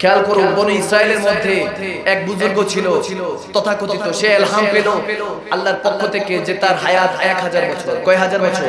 খেয়াল করুন বনি ইসরায়েলের মধ্যে এক বুজুর্গ ছিল তথাকথিত সে এলহাম পেল আল্লাহর পক্ষ থেকে যে তার হায়াত এক হাজার বছর। কয় হাজার বছর?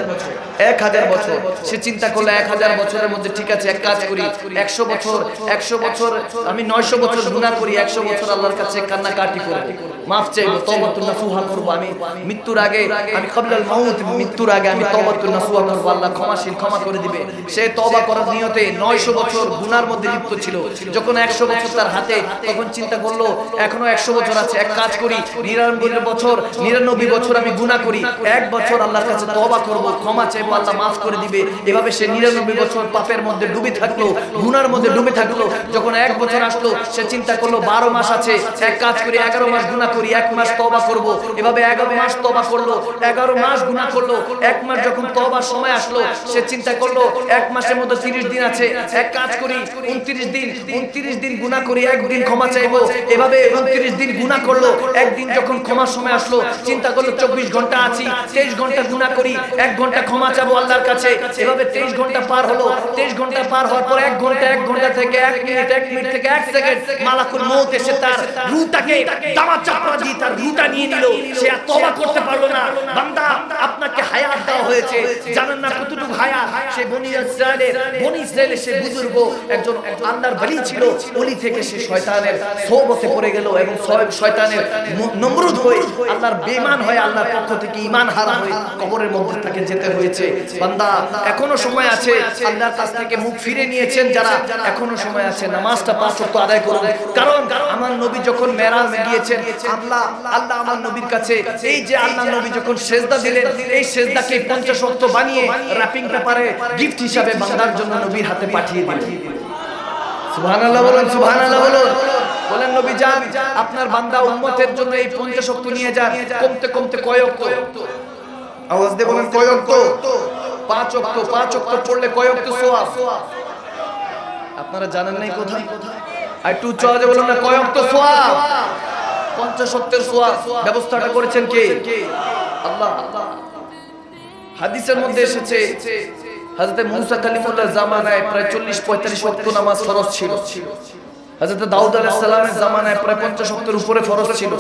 এক হাজার বছর। সে চিন্তা করল এক হাজার বছরের মধ্যে ঠিক আছে এক কাজ করি একশো বছর একশো বছর আমি নয়শো বছর গুণা করি একশো বছর আল্লাহর কাছে কান্নাকাটি করব। মাফ চাইব তবাতুল নাসুহা করব আমি। মৃত্যুর আগে আমি কবলাল মাউত মৃত্যুর আগে আমি তবাতুল নাসুহা করব আল্লাহ ক্ষমাশীল ক্ষমা করে দিবে সে তবা করার নিয়তে নয়শো বছর গুনার মধ্যে লিপ্ত ছিল যখন একশো বছর তার হাতে তখন চিন্তা করল, এখনও একশো বছর আছে, এক কাজ করি, নিরানব্বই বছর নিরানব্বই বছর আমি গুণা করি, এক বছর আল্লাহর কাছে তবা করব, ক্ষমা চাইব, আল্লাহ মাফ করে দিবে। এভাবে সে নিরানব্বই বছর পাপের মধ্যে ডুবে থাকল গুনার মধ্যে ডুবে থাকল, যখন এক বছর আসলো, সে চিন্তা করল, বারো মাস আছে, এক কাজ করি, এগারো মাস গুণা করি, এক মাস তবা করব। এভাবে এগারো মাস তবা করল, এগারো মাস গুণা করল, এক মাস যখন তবার সময় আসলো, সে চিন্তা করল, এক মাসের মধ্যে তিরিশ দিন আছে, এক কাজ করি, উনত্রিশ দিন, উনত্রিশ দিন গুণা করি, একদিন ক্ষমা চাইব। এভাবে উনত্রিশ দিন গুণা করল, একদিন যখন ক্ষমার সময় আসলো, চিন্তা করল, চব্বিশ ঘণ্টা আছি, তেইশ ঘণ্টা গুণা করি, এক ঘণ্টা ক্ষমা চাবো আল্লাহর কাছে। এভাবে তেইশ ঘণ্টা পার হলো, তেইশ ঘণ্টা পার হওয়ার পর এক ঘণ্টা এক ঘণ্টা থেকে এক মিনিট এক মিনিট থেকে এক সেকেন্ড মালাকুল মৌত এসে তার রুটাকে দামা চাপড়া দিয়ে তার রুটা নিয়ে নিল। সে আর তবা করতে পারল না। বান্দা, আপনাকে হায়াত দেওয়া হয়েছে। জানেন না কতটুকু হায়াত? সে বনি ইসরায়েলের বনি ইসরায়েলের সে বুজুর্গ, একজন আল্লাহর বলি ছিল। ওলি থেকে সে শয়তানের সোবতে পড়ে গেল এবং শয়তানের নমরুদ হয়ে আল্লাহর বেমান হয়ে আল্লাহর পক্ষ থেকে ঈমান হারা হয়ে কবরের মধ্যে তাকে যেতে হয়েছে। বান্দা, এখনও সময় আছে। আল্লাহর কাছ থেকে মুখ ফিরে নিয়েছেন যারা এখনও সময় আছে। নামাজটা পাঁচ ওয়াক্ত আদায় করুন। কারণ আমার নবী যখন মেরাজে গিয়েছেন আল্লাহ আল্লাহ আমার নবীর কাছে এই যে আল্লাহ নবী যখন সেজদা দিলেন, এই সেজদাকে পঞ্চাশ ওয়াক্ত বানিয়ে র্যাপিং পেপারে গিফট হিসাবে বান্দার জন্য নবীর হাতে পাঠিয়ে দিলেন। আপনার বান্দা জন্য এই নিয়ে যান। কমতে কমতে কয় ওয়াক্ত আওয়াজ দিয়ে বলেন, কয় ওয়াক্ত পাঁচ ওয়াক্ত পাঁচ ওয়াক্ত পড়লে কয় ওয়াক্ত আপনারা জানেন নাই কোথায়? আর বলুন না, কয় ওয়াক্ত সওয়াব পঞ্চাশ ওয়াক্তের সওয়াব ব্যবস্থাটা করেছেন কে? আল্লাহ। হাদিসের মধ্যে এসেছে হযরত মুসা কালিমুল্লাহ জামানায় প্রায় 40 45 ওয়াক্ত নামাজ ফরজ ছিল। হযরত দাউদ আলাইহিস সালামের জামানায় প্রায় 50 ওয়াক্তের উপরে ফরজ ছিল।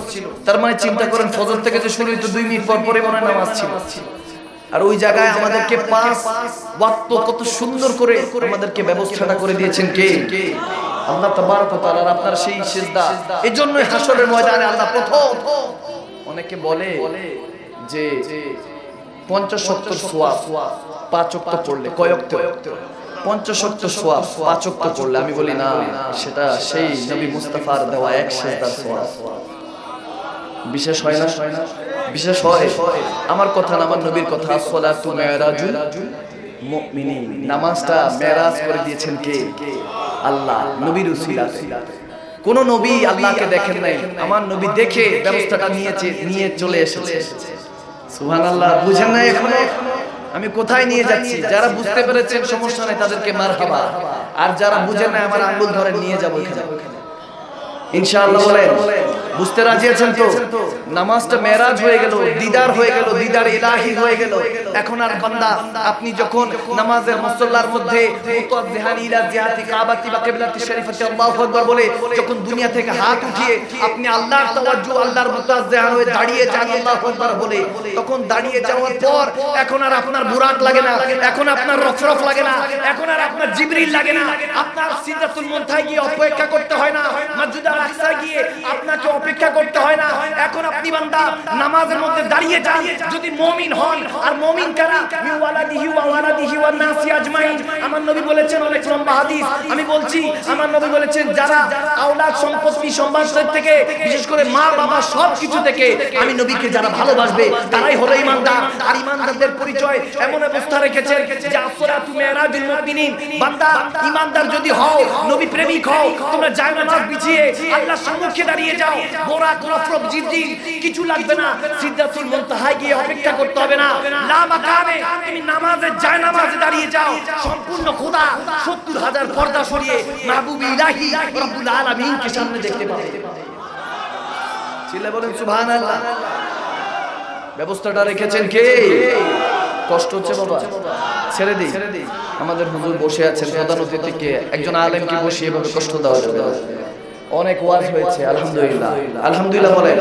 তার মানে চিন্তা করেন, ফজর থেকে যে শুরু হইতো 2 মিনিট পর পরে মনে নামাজ ছিল। আর ওই জায়গায় আমাদেরকে পাঁচ ওয়াক্ত কত সুন্দর করে আমাদেরকে ব্যবস্থাটা করে দিয়েছেন কে? আল্লাহ তাবারক ওয়া তাআলা আপনার সেই সিজদা। এজন্যই হাসরের ময়দানে আল্লাহ প্রথম অনেকে বলে যে পঞ্চাশ সত্তর সোয়াব। পাঁচ পড়লে কয় অক্ত পঞ্চাশ অক্ত সোয়াব পড়লে আমি বলি, না, সেটা সেই নবী মুস্তাফার দেওয়া এক সেজদার সোয়াব। বিশেষ হয় না? বিশেষ হয়? আমার কথা না, আমার নবীর কথা নামাজটা মেরাজ করে দিয়েছেন কে? আল্লাহ, নবীর কোন নবী আল্লাহকে দেখেন নাই, আমার নবী দেখে ব্যবস্থাটা নিয়েছে, নিয়ে চলে এসেছে। সুহান আল্লাহ বুঝেন না এখনও? আমি কোথায় নিয়ে যাচ্ছি? যারা বুঝতে পেরেছেন সমস্যা নেই তাদেরকে মার খাবা আর যারা বুঝে না আমার আঙ্গুল ধরে নিয়ে যাব ইনশাল্লাহ ইনশাআল্লাহ বলেন। বুঝতে রাজি আছেন তো? নামাজটা মেরাজ হয়ে গেল, দিদার হয়ে গেল, দিদার ইলাহি হয়ে গেল। এখন আর বান্দা, আপনি যখন নামাজের মুসল্লার মধ্যে ইলা জিহাতি কাবাতি বা কিবলাতি শরীফাতি আল্লাহু আকবার বলে যখন দুনিয়া থেকে হাত উঠিয়ে আপনি আল্লাহর তাওয়াজ্জু, আল্লাহর মুতাজ্জিহান হয়ে দাঁড়িয়ে যান আল্লাহু আকবার বলে, তখন দাঁড়িয়ে যাওয়ার পর এখন আর আপনার বুরাক লাগে না, এখন আপনার রফরফ লাগে না, এখন আর আপনার জিবরিল লাগে না। আপনার সিদরাতুল মুনতাহায় গিয়ে অপেক্ষা করতে হয় না। মসজিদ আল আকসা গিয়ে আপনাকে অপেক্ষা করতে হয় না। এখন আপনি বান্দা, নামাজের মধ্যে দাঁড়িয়ে যান। যদি মুমিন হন, আর মুমিন কারা? মি ওয়ালাদিহি ওয়া ওয়ালাদিহি ওয়ান নাসি আজমাইন। আমার নবী বলেছেন অনেক লম্বা হাদিস। আমি বলছি, আমার নবী বলেছেন, যারা আওলাদ সম্পত্তি সম্মান থেকে, বিশেষ করে মা, বাবা সব কিছু থেকে, আমি নবীকে যারা ভালোবাসবে, তারাই হলো ইমানদার। আর ইমানদারদের পরিচয় এমন অবস্থা রেখেছেন যে আসরাতু মেরাজুল মুমিনিন। বান্দা, ইমানদার যদি হও, নবী প্রেমিক হও, তোমরা যায় নামাজ বিছিয়ে আল্লাহর সম্মুখে দাঁড়িয়ে যাও। কিছু লাগবে না। সিদ্ধাতুল মুনতাহায় গিয়ে অপেক্ষা করতে হবে না। লা মাকামে, তুমি নামাজে যায় নামাজে দাঁড়িয়ে যাও। সম্পূর্ণ খোদা 70 হাজার পর্দা সরিয়ে মাহবুব ইলাহি রব্বুল সামনে দেখতে পাবে। বলেন, সুবহানাল্লাহ। ব্যবস্থাটা রেখেছেন কে? কষ্ট হচ্ছে বাবা। ছেড়ে দিই। আমাদের হুজুর বসে আছেন। প্রধান অতিথিকে একজন আলেমকে বসে এভাবে কষ্ট দেওয়া যাবে। অনেক ওয়াজ হয়েছে আলহামদুলিল্লাহ। আলহামদুলিল্লাহ বলেন।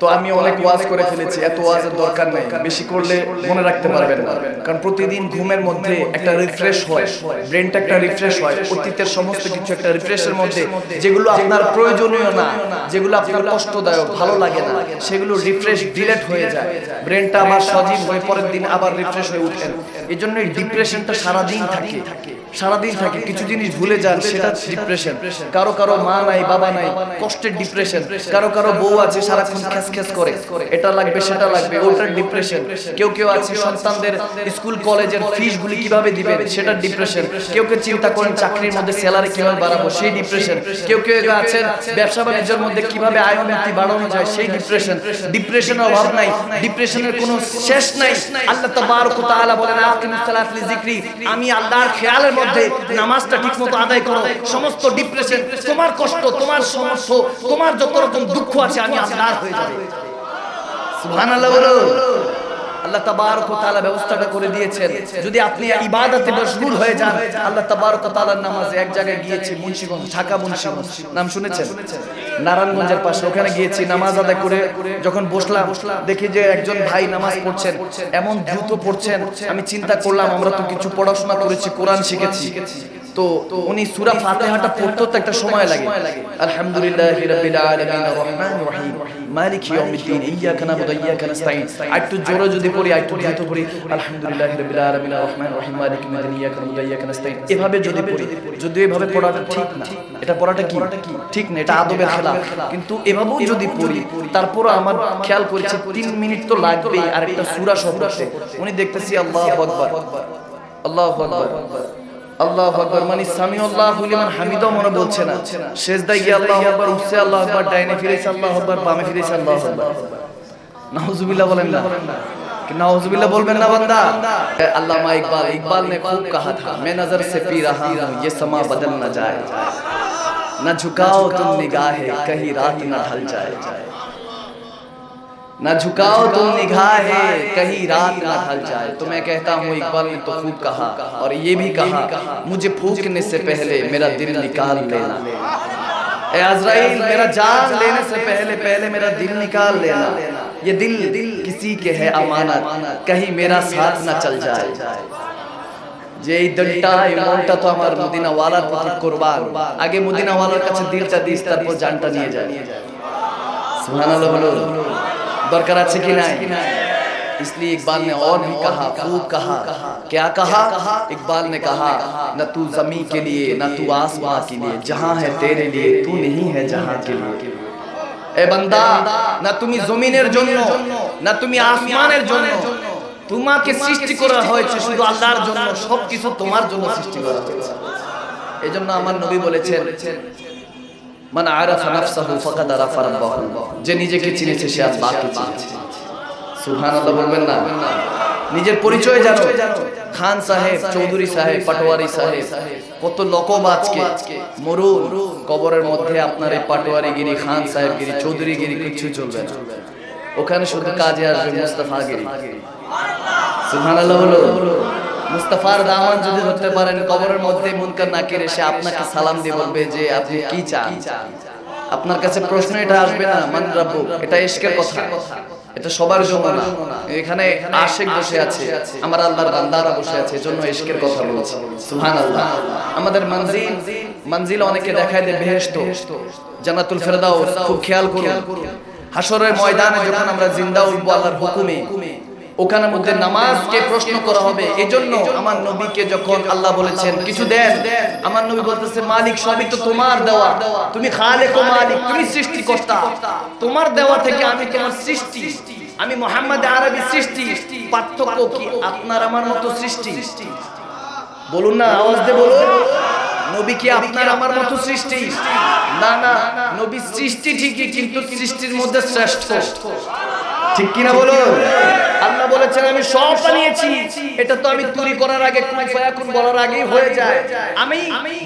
তো আমি অনেক ওয়াজ করে ফেলেছি, এত ওয়াজের দরকার নেই। বেশি করলে মনে রাখতে পারবেন না। কারণ প্রতিদিন ঘুমের মধ্যে একটা রিফ্রেশ হয় ব্রেনটা একটা রিফ্রেশ হয়, অতীতের সমস্ত কিছু একটা রিফ্রেশের মধ্যে, যেগুলো আপনার প্রয়োজনীয় না, যেগুলো আপনার কষ্টদায়ক, ভালো লাগে না, সেগুলো রিফ্রেশ ডিলেট হয়ে যায়। ব্রেনটা আবার সজীব হয়ে পরের দিন আবার রিফ্রেশ হয়ে উঠেন এই জন্য এই ডিপ্রেশনটা সারাদিন থাকে। সারাদিন থাকে। কিছু জিনিস ভুলে যান, সেটা ডিপ্রেশন কারও কারও মা নাই, বাবা নাই, কষ্টের ডিপ্রেশন কারও কারও বউ আছে, সারাক্ষণ খ্যাস করে এটা লাগবে সেটা লাগবে ওটার ডিপ্রেশন কেউ কেউ আছে সন্তানদের স্কুল কলেজের ফিস গুলি কীভাবে দিবেন? সেটা ডিপ্রেশন কেউ কেউ চিন্তা করেন চাকরির মধ্যে স্যালারি কীভাবে বাড়াবো? সেই ডিপ্রেশন কেউ কেউ আছেন ব্যবসা বাণিজ্যের মধ্যে কীভাবে আয় উন্নতি বাড়ানো যায় সেই ডিপ্রেশন ডিপ্রেশনের অভাব নাই ডিপ্রেশনের কোনো শেষ নাই। আল্লাহ তাবারক তাআলা বলেন আকিমুস সালাত লিযিকরি আমি আল্লাহর খেয়ালের মধ্যে নামাজটা ঠিকমতো আদায় করো। সমস্ত ডিপ্রেশন তোমার কষ্ট তোমার সমস্যা তোমার যত রকম দুঃখ আছে আমি আল্লাহর হয়ে যাবে নারায়ণগঞ্জের পাশে। ওখানে গিয়েছি, নামাজ আদায় করে যখন বসলাম, দেখি যে একজন ভাই নামাজ পড়ছেন, এমন দ্রুত পড়ছেন। আমি চিন্তা করলাম, আমরা তো কিছু পড়াশোনা করেছি, কোরআন শিখেছি। তো উনি সূরা ফাতিহাটা পড়তে তো একটা সময় লাগে। আলহামদুলিল্লাহি রাব্বিল আলামিন আর-রহমানির রহিম। মালিকি ইয়াউমিদ্দিন ইয়্যাকা নাবুদু ওয়া ইয়্যাকা নাস্তাইন একটু জোরে যদি পড়ি একটু দ্রুত পড়ি আলহামদুলিল্লাহি রাব্বিল আলামিন আর-রহমানির রহিম। মালিকি ইয়াউমিদ্দিন ইয়্যাকা নাবুদু ওয়া ইয়্যাকা নাস্তাইন এভাবে যদি পড়ি যদি এভাবে পড়াটা ঠিক না এটা পড়াটা কি? ঠিক না এটা আদবের খেলাফ। কিন্তু এভাবেও যদি পড়ি তারপর আমার খেয়াল করেছি 3 মিনিট তো লাগবেই আর একটা সূরা পড়তে। উনি দেখতেছি আল্লাহু আকবার। আল্লাহু আকবার। আল্লাহু আকবার মানে সামি আল্লাহু লিমান হামিদাও মনে বলছে না সেজদায় গিয়ে আল্লাহু আকবার উঠছে আল্লাহু আকবার ডাইনে ফিরেছে আল্লাহু আকবার বামে ফিরেছে আল্লাহু আকবার নাউজুবিল্লাহ বলেন না कि नाउजुबिल्लाह बोलबेन ना बंदा अल्लामा इकबाल इकबाल ने खूब कहा था मैं नजर से पी रहा हूँ ये समा बदल न जाए न झुकाओ तुम निगाहें कहीं रात न ढल जाए न झुकाओ तुम निगाहें कहीं रात न ढल जाए तो मैं कहता हूँ इकबाल ने तो खूब कहा और ये भी कहा मुझे फूकने से पहले मेरा दिल निकाल लेना ए अजराइल मेरा जान लेने से पहले पहले मेरा दिल निकाल लेना ये दिल दिल किसी के है अमानत कहीं मेरा साथ न चल जाए যে এই দিলটা এই মনটা তো আমার মদিনাওয়ালার প্রতি কোরবান আগে মদিনাওয়ালার কাছে দিলটা দিস তারপর জানটা নিয়ে যায় সুবহানাল্লাহ বলো दरकार আছে কি নাই इसलिए इकबाल ने और भी कहा खूब कहा क्या कहा इकबाल ने कहा न तू जमी के लिए न तू आसमां के लिए जहां है तेरे लिए तू नहीं है जहां के लिए এ বান্দা না তুমি জমিনের জন্য না তুমি আসমানের জন্য তোমাকে সৃষ্টি করা হয়েছে শুধু আল্লাহর জন্য সবকিছু তোমার জন্য সৃষ্টি করা হয়েছে এজন্য আমার নবী বলেছেন মান আরাফা নাফসাহু ফাকাদ আরাফা রাব্বাহু। যে নিজেকে চিনেছে, সে আল্লাহকে চিনেছে। সুবহানাল্লাহ বলবেন না? নিজের পরিচয় জানো? খান সাহেব, চৌধুরী সাহেব, পাটোয়ারি সাহেব, কত লকব আজকে। মরুন কবরের মধ্যে আপনার এই পাটোয়ারিগিরি, খান সাহেবগিরি, চৌধুরীগিরি কিছু চলবে না। ওখানে শুধু কাজে আসবে মুস্তাফাগিরি। সুবহানাল্লাহ বলো মুস্তাফার দামান যদি ধরতে পারেন, কবরের মধ্যে মুনকার নাকির এসে আপনাকে সালাম দিয়ে বলবে যে, আপনি কি চান? আপনার কাছে প্রশ্ন এটা আসবে না, মান রাব্বু? এটা ইশকের কথা। এটা সবার জন্য না এখানে আশেক বসে আছে, আমার আল্লাহর বান্দারা বসে আছে, এজন্য ইশকের কথা বলছি। সুবহানাল্লাহ। আমাদের মঞ্জিল মঞ্জিল অনেকে দেখায় দেয় বেহেশত, জান্নাতুল ফেরদাউস, খুব খেয়াল করুন। হাসরের ময়দানে যখন আমরা জিন্দা উঠবো, আল্লাহর হুকুমে ওখানের মধ্যে নামাজকে প্রশ্ন করা হবে। এজন্য আমার নবীকে যখন আল্লাহ বলেছেন, কিছু দেন? আমার নবী বলতেছে, মালিক, সবই তো তোমার দেওয়া। তুমি খালেক মালিক, তুমি সৃষ্টিকর্তা। তোমার দেওয়া থেকে আমি তোমার সৃষ্টি? আমি মোহাম্মদ আরবি সৃষ্টি। পার্থক্য কি? আপনার আমার মতো সৃষ্টি? বলুন না, আওয়াজ দিয়ে বলুন। নবী কি আপনার আমার মতো সৃষ্টি? না না, নবী সৃষ্টি ঠিকই, কিন্তু সৃষ্টির মধ্যে শ্রেষ্ঠ। ঠিক কিনা বলো আল্লাহ বলেছেন আমি সব বানিয়েছি। এটা তো আমি তৈরি করার আগে কোন ফায়াকুন বলার আগেই হয়ে যায়। আমি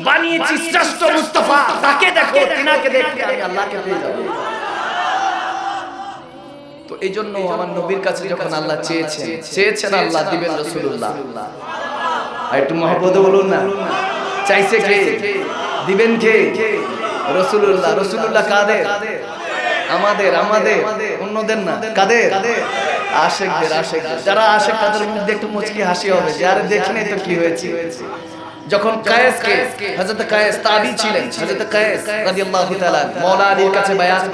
বানিয়েছি শ্রেষ্ঠ মুস্তাফা। তাকে দেখো তিনাকে দেখলে আমি আল্লাহকে পেয়ে যাব। তো এই জন্য আমার নবীর কাছে যখন আল্লাহ চেয়েছেন চেয়েছেন আল্লাহ দিবেন রসুল্লাহ আর একটু মহব্বত বলুন না। চাইছে কে? দিবেন কে? রসুল্লাহ রসুল্লাহ কাদের? আমাদের আমাদের। অন্যদের না। কাদের? আশেকদের আশেকদের। যারা আশেক তাদের মুখ দিয়ে একটু মুচকি হাসি হবে যারা তো কি হয়েছে? যখন কায়েসকে হযরত কায়েস তাবি ছিলেন হযরত কায়েস রাদিয়াল্লাহু তাআলা মাওলা আলীর কাছে বায়াত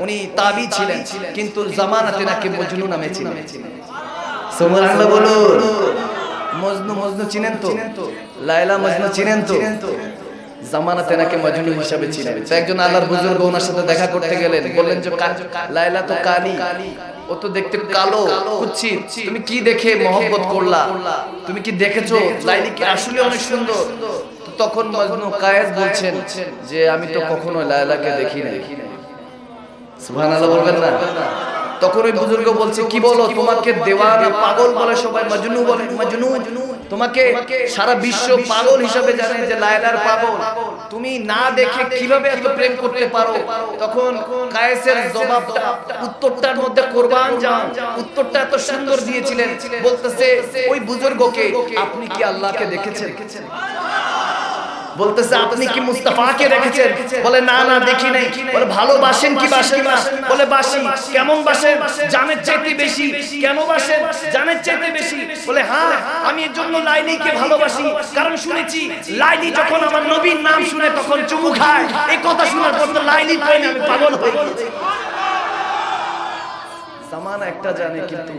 উনি তাবি ছিলেন কিন্তু জামানাতে নাকি মজনু নামে ছিলেন। সুবহানাল্লাহ বলুন। মজনু মজনু চিনেন তো? লায়লা মজনু চিনেন তো। জামানাতে নাকি মজনু হিসাবে ছিলেন তো একজন আল্লাহর বুজুর্গ ওনার সাথে দেখা করতে গেলেন, বললেন যে লায়লা তো কালি ও তো দেখতে কালো, কুচ্ছিত। তুমি কি দেখে মহব্বত করলা? তুমি কি দেখেছ? লাইলি কি আসলে অনেক সুন্দর? তখন মজনু কায়েস বলছেন যে, আমি তো কখনো লায়লাকে দেখি নাই। সুবহানাল্লাহ বলবেন না? তখন ওই বুজুর্গ বলছে, কি বলো, তোমাকে দেওয়ানা পাগল বলে সবাই মজনু বলে, মজনু? তোমাকে সারা বিশ্ব পাগল হিসাবে জানে যে লায়লার পাগল। তুমি না দেখে কীভাবে এত প্রেম করতে পারো? তখন কায়েসের জবাবটা উত্তরটার মধ্যে কোরবান যান উত্তরটা এত সুন্দর দিয়েছিলেন। বলতেছে ওই বুজুর্গকে আপনি কি আল্লাহকে দেখেছেন? বলতেছে আপনি কি মুস্তাফাকে রেখেছেন? বলে না না দেখি নাই। বলে ভালোবাসেন কি বাসেন না বলে বাসি কেমন বাসেন জানের চাইতে বেশি। কেন বাসেন? জানের চাইতে বেশি। বলে হ্যাঁ আমি এর জন্য লাইলিকে ভালোবাসি। কারণ শুনেছি লাইলি যখন আমার নবীর নাম শুনে তখন চুমু খায়। এই কথা শোনার পর তো লাইলি প্রেমে আমি পাগল হয়ে গেছি। জামানা একটা জানে কিন্তু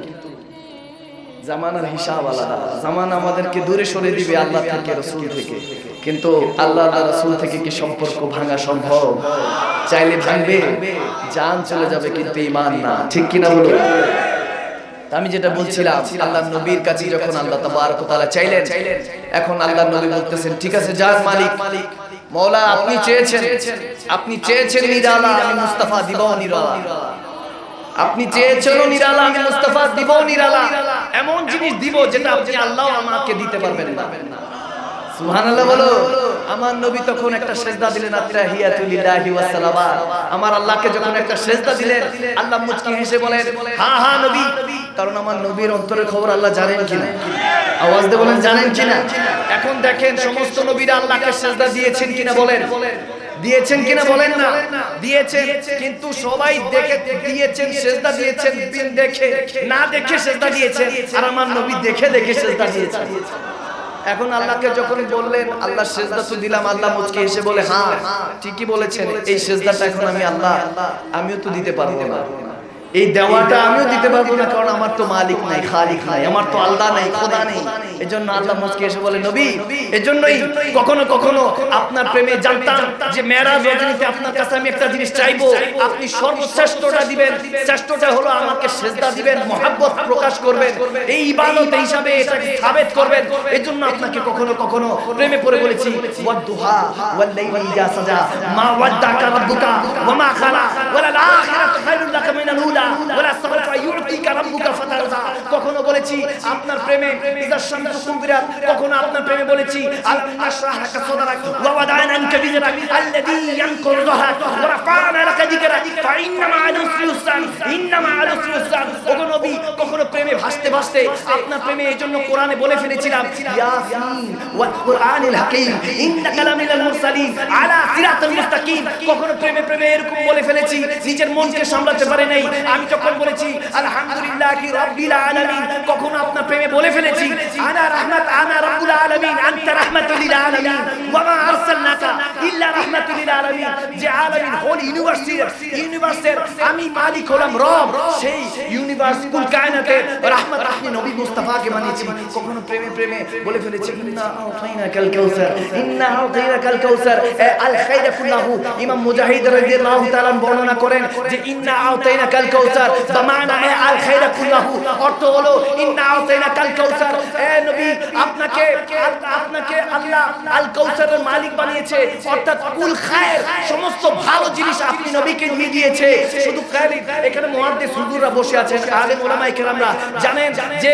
জামানার হিসাব আলাদা। জামানা আমাদেরকে দূরে সরে দিবে আল্লাহ থেকে রসুল থেকে। কিন্তু আল্লাহ আল্লাহ রসুল থেকে কি সম্পর্ক ভাঙা সম্ভব? চাইলে ভাঙবে, জান চলে যাবে কিন্তু ইমান না। ঠিক কিনা বলো? আমি যেটা বলছিলাম নবীর কাছে যখন আল্লাহ তাবারক তাআলা চাইলেন, এখন নবী বলতেছেন, ঠিক আছে যার মালিক মৌলা আপনি চেয়েছেন আপনি চেয়েছেন নিরালা, আমি মুস্তাফা দিব নিরালা। আপনি চেয়েছেন নিরালা, আমি মুস্তাফা দিব নিরালা। এমন জিনিস দিব যেটা আপনি আল্লাহ আমাকে দিতে পারবেন না। সুবহানাল্লাহ বলো। আমার নবী তখন একটা সেজদা দিলেন আত্রাহিয়াতু লিল্লাহি ওয়াস আমার আল্লাহকে যখন একটা সেজদা দিলেন, আল্লাহ মুচকি হেসে বলেন হ্যাঁ হ্যাঁ নবী। কারণ আমার নবীর অন্তরের খবর আল্লাহ জানেন কিনা? আওয়াজ দিয়ে বলেন, জানেন কিনা? এখন দেখেন, সমস্ত নবীরা আল্লাহকে সেজদা দিয়েছেন কিনা বলেন? দিয়েছেন কিনা বলেন না? দিয়েছেন, কিন্তু সবাই দেখে দিয়েছেন, সেজদা দিয়েছেন, বিন দেখে, না দেখে সেজদা দিয়েছেন, আর আমার নবী দেখে দেখে সেজদা দিয়েছেন। এখন আল্লাহকে যখন বললেন আল্লাহ সেজদা তো দিলাম, আল্লাহ মুচকে এসে বলে হ্যাঁ ঠিকই বলেছেন, এই সেজদাটা এখন আমি আল্লাহ, আমিও তো দিতে পারব না। এই দেওয়াটা আমিও দিতে পারব না কারণ আমার তো মালিক নাই খালিক নাই আমার তো আল্লাহ নাই খোদা নেই এজন্য আল্লাহ মুচকে এসে বলে নবী এজন্যই কখনো কখনো আপনার প্রেমে জানতাম যে মেরাজ রজনীতে আপনার কাছে আমি একটা জিনিস চাইব। আপনি সর্বশ্রেষ্ঠটা দিবেন শ্রেষ্ঠটা হলো আমাকে সেজদা দিবেন মহাব্বত প্রকাশ করবেন এই ইবাদত হিসাবে এটাকে সাবেত করবেন। এজন্য আপনাকে কখনো কখনো প্রেমে পড়ে বলেছি ওয়াদুহা ওয়াল লাইলি ইযা সাজা মা ওয়াদ্দাকা রাব্বুকা ওয়া মা খালা ওয়ালাল আখিরাতু খায়রুল লাকা মিনাল উলা ওয়ালা সাওফা ইউতিকা রাব্বুকা ফাতারদা কখনো বলেছি, আপনার প্রেমে ইযা শামসু কুবিরাত কখনো আপনার প্রেমে বলেছি, আল আশরাহ লাকা সাদরাক ওয়া ওয়াদানা আনকা আল্লাযী ইয়ানকুরু যাহরাক ওয়া রাফা'না লাকা যিকরাক। ফাইন্না মা'আল উসরি ইউসরান ইন্না মা'আল উসরি ইউসরান ওগো নবী কখনো প্রেমে ভাসতে ভাসতে আপনার প্রেমে এজন্য কোরআনে বলে ফেলেছিলাম আমি আমি মালিক হলাম রব, সেই ইউনিভার্স কুল কায়নাতের রহমত আপনি নবী মুস্তাফাকে বানিয়েছি। কখনো প্রেমে প্রেমে বলে ফেলেছি, ইন্না আতাইনা কাল কাউসার, ইন্না আতাইনা কাল কাউসার। আল খাইর কুল্লাহু, ইমাম মুজাহিদ রাদিয়াল্লাহু তাআলা বর্ণনা করেন যে, ইন্না আতাইনা কাল কাউসার। বামানা আল খাইর কুল্লাহু। অর্থ হলো, ইন্না আতাইনা কাল কাউসার। এ নবী, আপনাকে আপনাকে আল্লাহ আল কাউসারের মালিক বানিয়েছে। অর্থাৎ কুল খায় খায়ের সমস্ত ভালো জিনিস আপনি নবীকে দিয়ে দিয়েছে শুধু খালি এখানে মুহাদ্দিস হুজুররা বসে আছেন। আলেম ওলামায়ে কেরামরা জানেন যে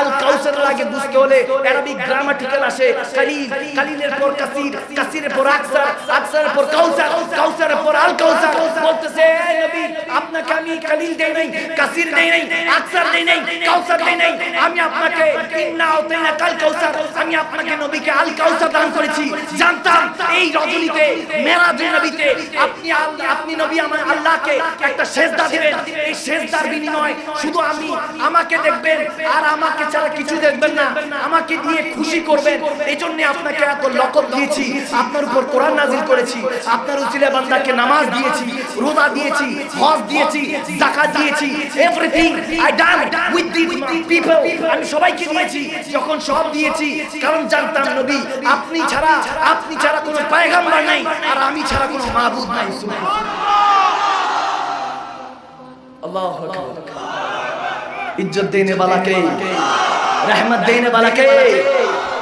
আল কাউসার লাগে বুঝতে হলে অ্যারাবিক গ্রামাটিক্যাল আসে কালিল কালিলের পর কাসির, কাসিরের পর আকসার, আকসারের পর কাউসার, কাউসারের পর আল কাউসার। বলতেছে "এ নবী, আপনাকে আমি কালিল দেই নাই, কাসির দেই নাই, আকসার দেই নাই, কাউসার দেই নাই। আমি আপনাকে ইন্না আতাইনা কাল কাউসার, আমি আপনাকে নবীকে আল কাউসার দান করেছি। জানতাম এই রজনীতে, মেরাজের নবীতে আপনি আপনি নবী আমার আল্লাহকে একটা সেজদা দিবেন। এই সেজদার বিনিময় শুধু আমি, আমাকে দেখবেন, আর আমাকে ছাড়া কিছু দেখবেন না। আমাকে দিয়ে খুশি করবেন। এই জন্য আপনাকে এত লকব দিয়েছি। আপনার উপর কোরআন নাজিল করেছি। আপনার উচিলে বান্দাকে নামাজ দিয়েছি, রোজা দিয়েছি, হজ দিয়েছি, যাকাত দিয়েছি। Everything I done with this people আমি সবাইকে দিয়েছি। যখন সব দিয়েছি, কারণ জানতাম নবী, আপনি ছাড়া আপনি ছাড়া কোনো পয়গাম্বার নাই, আর আমি ছাড়া কোনো মাবুদ নাই। সুবহানাল্লাহ। আল্লাহু আকবার। इज्जत देने वाला के रहमत देने वाला के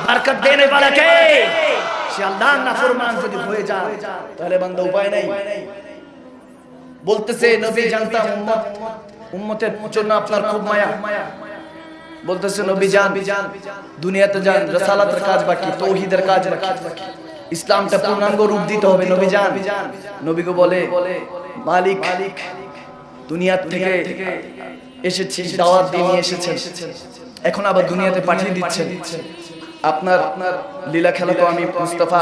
बरकत देने वाला के সে আল্লাহ নাফরমান যদি হয়ে যায় তাহলে বান্দা উপায় নাই বলতেছে নবী জানতাম উম্মত উম্মতের জন্য আপনার খুব মায়া বলতেছে নবী জান দুনিয়াতে যান রাসালাতের কাজ বাকি তৌহিদের কাজ বাকি ইসলামটা পূর্ণাঙ্গ রূপ দিতে হবে নবী জান নবীকে বলে মালিক দুনিয়ার থেকে এসেছি দাওয়াত দিয়ে নিয়ে এসেছেন এখন আবার দুনিয়াতে পাঠিয়ে দিচ্ছেন আপনার আপনার লীলা খেলা তো আমি মুস্তাফা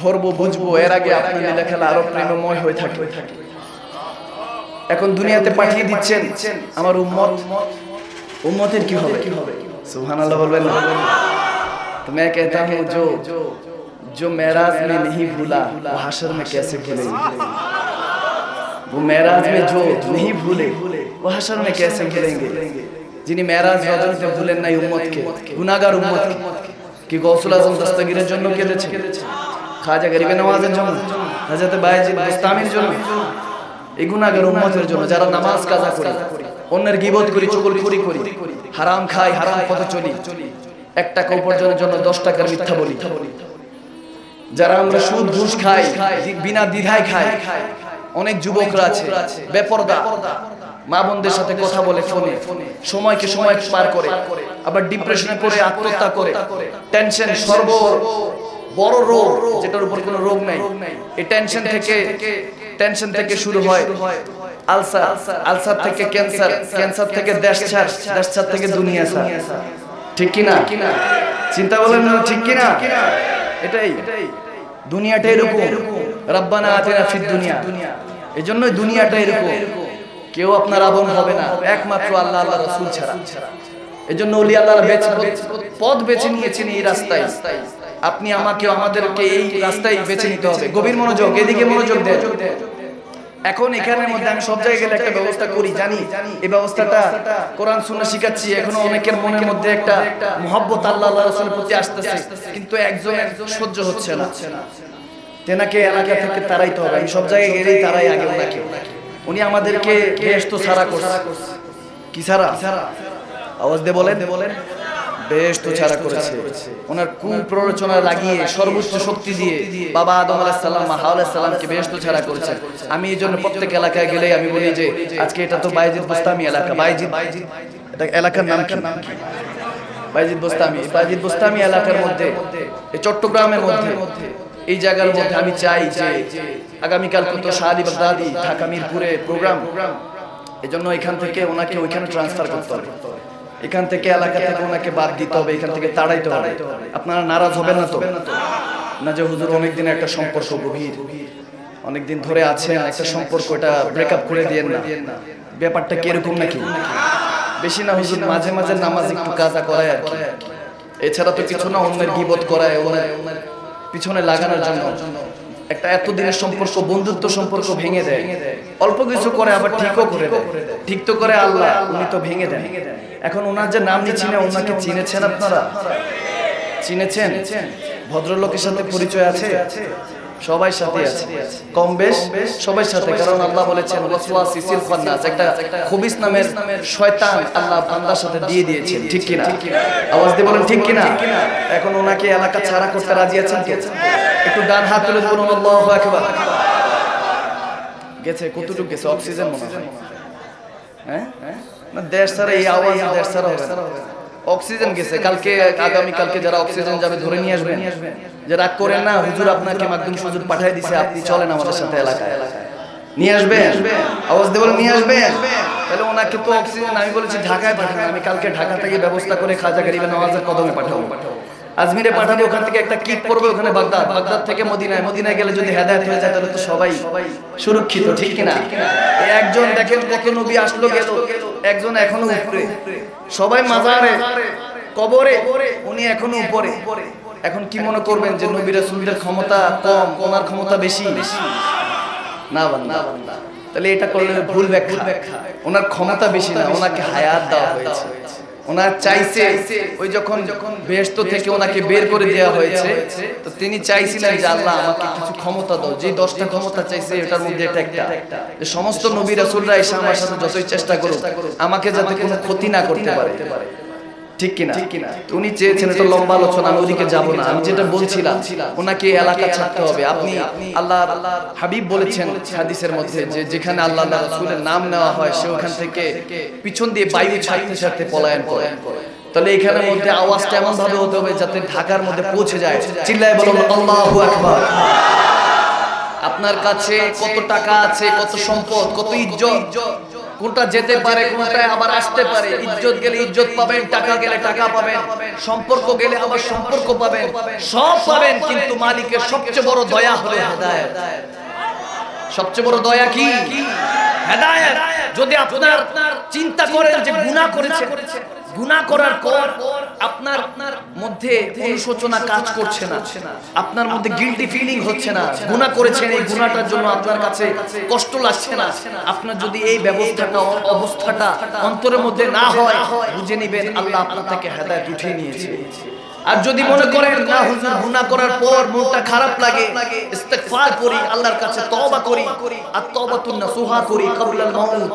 ধরবো বুঝবো এর আগে আপনার লীলা খেলা আরো প্রেমময় হয়ে থাকে এখন দুনিয়াতে পাঠিয়ে দিচ্ছেন আমার উম্মত उम्मतेर की হবে सुभान अल्लाह बोलबे ना तो मैं कहता हूँ जो जो मेराज में नहीं भूला वो हाशर में कैसे भूलेंगे वो मेराज में जो नहीं भूले वो हाशर में कैसे भूलेंगे যিনি মেরাজ রজনীতে ভুলেন নাই উম্মতকে গুনাহগার উম্মতকে কি গৌসুল আজম দস্তগীরের জন্য কেঁদেছে খাজা গরিবে নওয়াজের জন্য হযরত বাইজিদ বুস্তামির জন্য এই গুনাহগার উম্মতের জন্য যারা নামাজ কাজা করে অন্যের গিবত করি চুগলখড়ি করি হারাম খাই হারাম পথে চলি এক টাকা উপার্জনের জন্য দশ টাকার মিথ্যা বলি যারা আমরা সুদ ঘুষ খাই দি- বিনা দ্বিধায় খাই অনেক যুবকরা আছে বেপরদা মা বোনদের সাথে কথা বলে ফোনে। সময়কে সময় পার করে। আবার ডিপ্রেশনে পড়ে আত্মহত্যা করে। টেনশন সর্ব বড় রোগ যেটার উপর কোনো রোগ নাই। এই টেনশন থেকে টেনশন থেকে শুরু হয় আলসার। আলসার। থেকে ক্যান্সার। ক্যান্সার। থেকে দেশ ছাড়। দেশ ছাড় থেকে দুনিয়া ছাড়। ঠিক কি না চিন্তা বলেন না ঠিক কি না এটাই। দুনিয়াটা এরকম। রব্বানা আতিনা ফিদ দুনিয়া। এই জন্যই দুনিয়াটা এরকম। কেউ আপনার আপন হবে না, একমাত্র আল্লাহ আল্লাহ রাসূল ছাড়া। এজন্য ওলি আল্লাহর বেছে পথ বেছে নিয়েছেন এই রাস্তায়। আপনি আমাকে, আমাদেরকে এই রাস্তায় বেছে নিতে হবে। গভীর মনোযোগ, এদিকে মনোযোগ দেন। এখন এখানের মধ্যে আমি সব জায়গায় গেলে একটা ব্যবস্থা করি, জানি। এই ব্যবস্থাটা কোরআন শুনে শিখাচ্ছি। এখনও অনেকের মনের মধ্যে একটা মহব্বত আল্লাহ আল্লাহ রাসূলের প্রতি আসতেছে। কিন্তু একজন একজন সহ্য হচ্ছে না। তেনাকে এলাকা থেকে তারাইতে হবে। আমি সব জায়গায় গেলেই তারাই আগে ওনাকে। উনি আমাদেরকে বেশ তো সারা করছে। কি সারা আওয়াজ দিয়ে বলেন। বলেন বেশ তো ছাড়া করেছে। ওনার কুপ্ররোচনা লাগিয়ে, সর্বোচ্চ শক্তি দিয়ে বাবা আদম আলাইহিস সালাম, মা হাওয়া আলাইহিস সালামকে বেশ তো ছাড়া করেছে। আমি এই জন্য প্রত্যেক এলাকায় গেলে আমি বলি যে, আজকে এটা তো বাইজিদ বুস্তামি এলাকা। বাইজিদ, এটা এলাকার নাম কি? বাইজিদ বুস্তামি। বাইজিদ বুস্তামি এলাকার মধ্যে চট্টগ্রামের মধ্যে এই জায়গার মধ্যে আমি চাই যে আগামীকাল তো শাহাদি বাগদাদি ঢাকা মিরপুরে প্রোগ্রাম। এজন্য এখান থেকে ওনাকে ওইখানে ট্রান্সফার করতে হবে। এখান থেকে এলাকা থেকে ওনাকে বাদ দিতে হবে এখান থেকে তাড়াইতে হবে। আপনারা নারাজ হবেন না তো? না যে হুজুর অনেকদিন একটা সম্পর্ক গভীর। অনেকদিন ধরে আছেন একটা সম্পর্ক এটা ব্রেকআপ করে দিয়েন না। ব্যাপারটা কীরকম নাকি? বেশি না হুজুর মাঝে মাঝে নামাজ একটু কাজা করায় আর কি। এছাড়া তো কিছু না অন্যের গিবত করায় ওনার পিছনে লাগানোর জন্য একটা এতদিনের সম্পর্ক, বন্ধুত্ব সম্পর্ক ভেঙে দেয়। অল্প কিছু করে আবার ঠিকও করে দেয়। ঠিক তো করে আল্লাহ, উনি তো ভেঙে দেন। এখন ওনার যে নাম নিচ্ছি না ওনাকে চিনেছেন আপনারা? চিনেছেন? ভদ্রলোকের সাথে পরিচয় আছে? সবাই সাথে আছে। কম বেশ সবাই সাথে, কারণ আল্লাহ বলেছেন খবিস নামের শয়তান আল্লাহ বান্দার সাথে দিয়ে দিয়েছেন। ঠিক কি আওয়াজ দিয়ে বলেন, ঠিক কি এখন ওনাকে এলাকা ছাড়া করতে রাজি আছেন একটু ডান হাত তুলে বলুন, আল্লাহু গেছে, কতটুকু গেছে? অক্সিজেন মনে হয়। হ্যাঁ? না, দেশ ছাড়া এই আওয়াজ, দেশ ছাড়া হবে। অক্সিজেন গেছে। কালকে আগামী কালকে যারা অক্সিজেন যাবে ধরে নিয়ে আসবেন। যে রাগ করেন না হুজুর আপনাকে মাধ্যম সুজুর পাঠিয়ে দিছে আপনি চলেন আমাদের সাথে এলাকায়। নিয়ে আসবেন। আওয়াজ দিয়ে বলে নিয়ে আসবেন। তাহলে ওনাকে তো অক্সিজেন আমি বলেছি ঢাকায় পাঠান আমি কালকে ঢাকা থেকে ব্যবস্থা করে খাজা গরিবের নওয়াজের কদমে পাঠাবো। আজমিরে পাঠাবো ওখান থেকে একটা কিট পড়বে ওখানে বাগদাদ। বাগদাদ থেকে মদিনায়। মদিনায় গেলে যদি হেদায়ত হয়ে যায় তাহলে তো সবাই সুরক্ষিত ঠিক কিনা? একজন দেখেন কত নবী আসলো গেল। একজন এখনও উপরে। সবাই মাজারে কবরে উনি এখনও উপরে। এখন কি মনে করবেন যে নবী রাসূলদের ক্ষমতা কম ওনার ক্ষমতা বেশি? না বান্দা তাহলে এটা করলে ভুল ব্যাখ্যা। ওনার ক্ষমতা বেশি না ওনাকে হায়াত দেওয়া হয়েছে। ওনার চাইছে ওই যখন বেহেশত থেকে ওনাকে বের করে দেওয়া হয়েছে তো তিনি চাইছিলেন যে আল্লাহ আমাকে কিছু ক্ষমতা দাও যে দশটা ক্ষমতা চাইছে এটার মধ্যে এটা একটা। যে সমস্ত নবী রাসূলরা এসে আমার সাথে যতই চেষ্টা করুক আমাকে যাতে কোনো ক্ষতি না করতে পারে। ঠিক কিনা? উনি চেয়েছেন এটা লম্বা আলোচনা আমি ওদিকে যাব না আমি যেটা বলছিলাম ওনাকে এলাকা ছাড়তে হবে। আপনি আল্লাহ হাবিব বলেছেন হাদিসের মধ্যে যে যেখানে আল্লাহ রাসূলের নাম নেওয়া হয় সে ওখান থেকে পিছন দিয়ে বায়ু ছাড়তে ছাড়তে পলায়ন করে। তাহলে এখানের মধ্যে আওয়াজটা এমন ভাবে হতে হবে যাতে ঢাকার মধ্যে পৌঁছে যায়। চিল্লায় বলুন আল্লাহু আকবার। আপনার কাছে কত টাকা আছে কত সম্পদ কত ইজ্জত? কোনটা যেতে পারে কোনটা আবার আসতে পারে। ইজ্জত গেলে ইজ্জত পাবেন টাকা গেলে টাকা পাবেন। সম্পর্ক গেলে আবার সম্পর্ক পাবেন। সব পাবেন কিন্তু মালিকের সবচেয়ে বড় দয়া হলো হেদায়েত সবচেয়ে বড় দয়া কি? হেদায়েত যদি আপনার চিন্তা করেন যে গুনাহ করেছে গুনাহ করার পর আপনার আপনার মধ্যে অনুশোচনা কাজ করছে না। আপনার মধ্যে গিল্টি ফিলিং হচ্ছে না। গুণা করেছেন এই গুণাটার জন্য আপনার কাছে কষ্ট লাগছে না। আপনার যদি এই ব্যবস্থাটা অবস্থাটা অন্তরের মধ্যে না হয় বুঝে নেবেন আল্লাহ আপনার থেকে হেদায়ত উঠিয়ে নিয়েছে। আর যদি মনে করেন না হুজুর গুনাহ করার পর মনটা খারাপ লাগে ইস্তেগফার করি আল্লাহর কাছে তওবা করি আর তওবাতুন নাসুহা করি ক্বাবলাল মাউত।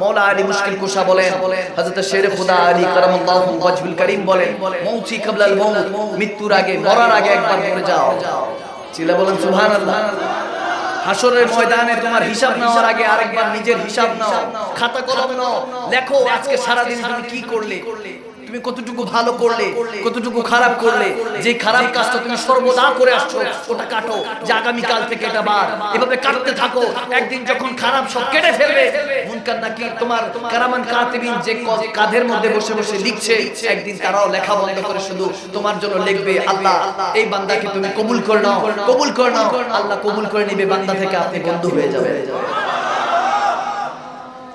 মাওলা আলী মুশকিল কুশা বলেন হযরত শের খোদা আলী কারামাল্লাহু ওয়াজহুল করিম বলেন মৌতি ক্বাবলাল মাউত মৃত্যুর আগে মরার আগে একবার মরে যাও। চিল্লা বলেন সুবহানাল্লাহ। হাসরের ময়দানে তোমার হিসাব নেওয়ার আগে আরেকবার নিজের হিসাব নাও খাতা কলম নাও লেখো আজকে সারা দিন তুমি কি করলে? তুমি কতটুকু ভালো করলে কতটুকু খারাপ করলে যে খারাপ কাজটা তুমি সর্বদা করে আসছো ওটা কাটো। যে আগামী কাল থেকে এটা বাদ। এভাবে কাটতে থাকো একদিন যখন খারাপ সব কেটে ফেলবে মুনকার নাকি তোমার কারামান কাতিবিন যে কাঁধের মধ্যে বসে বসে লিখছে একদিন তারাও লেখা বন্ধ করে শুধু তোমার জন্য লিখবে আল্লাহ এই বান্দাকে তুমি কবুল করে নাও কবুল করে নাও আল্লাহ কবুল করে নিবে বান্দা থেকে আপনি বন্ধু হয়ে যাবে।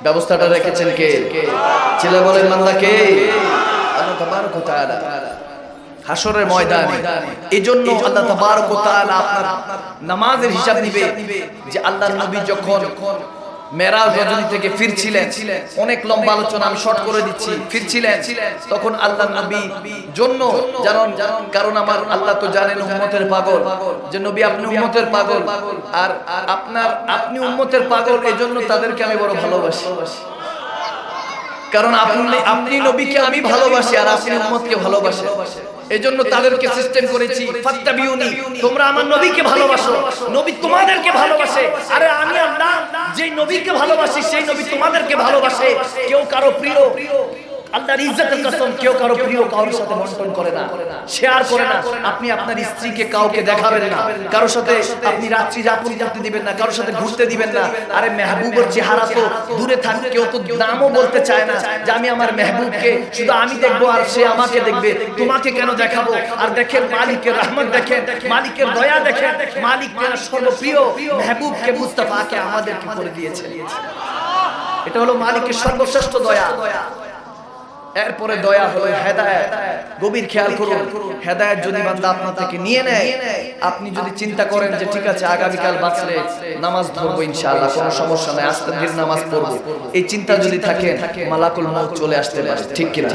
ব্যবস্থাটা রেখেছেন কে ছেলে বলেন বান্দা কে তাআলা ময়দানে। এজন্য আল্লাহ তাবারক তাআলা আপনার নামাজের হিসাব যে আল্লাহর নবী যখন মেরাজ থেকে ফিরছিলেন, অনেক লম্বা আলোচনা আমি শর্ট করে দিচ্ছি, ফিরছিলেন, তখন আল্লাহ নবী জন্য জানেন, কারণ আমার আল্লাহ তো জানেন উম্মতের পাগল, যে নবী আপনি উম্মতের পাগল, আর আপনার, আপনি উম্মতের পাগল, এজন্য তাদেরকে আমি বড় ভালোবাসি। কারণ আপনি আপনি নবীকে আমি ভালোবাসি আর আপনি উম্মতকে ভালোবাসেন। এজন্য তাদেরকে সিস্টেম করেছি। ফাত্তাবিউনি, তোমরা আমার নবীকে ভালোবাসো। নবী তোমাদেরকে ভালোবাসে। আরে আমি আল্লাহ যে নবীকে ভালোবাসি, সেই নবী তোমাদেরকে ভালোবাসে। কেউ কারও প্রিয়। আমি দেখব আর সে আমাকে দেখবে। তোমাকে কেন দেখাবো? আর দেখেন মালিকের দেখেন, মালিকের দয়া দেখেন সর্বপ্রিয় আমাদেরকে করে দিয়েছে। এটা হলো মালিকের সর্বশ্রেষ্ঠ দয়া। এরপরে দয়া হলো হেদায়ত। গভীর খেয়াল করুন। হেদায়ত যদি বান্দা আপনার থেকে নিয়ে নেয়, আপনি যদি চিন্তা করেন যে ঠিক আছে, আগামীকাল বাঁচলে নামাজ ধরবো ইনশাআল্লাহ, কোনো সমস্যা নাই আস্তে ধীর নামাজ পড়ব। এই চিন্তা যদি থাকে, মালাকুল মউত চলে আসতে পারে, ঠিক কিনা?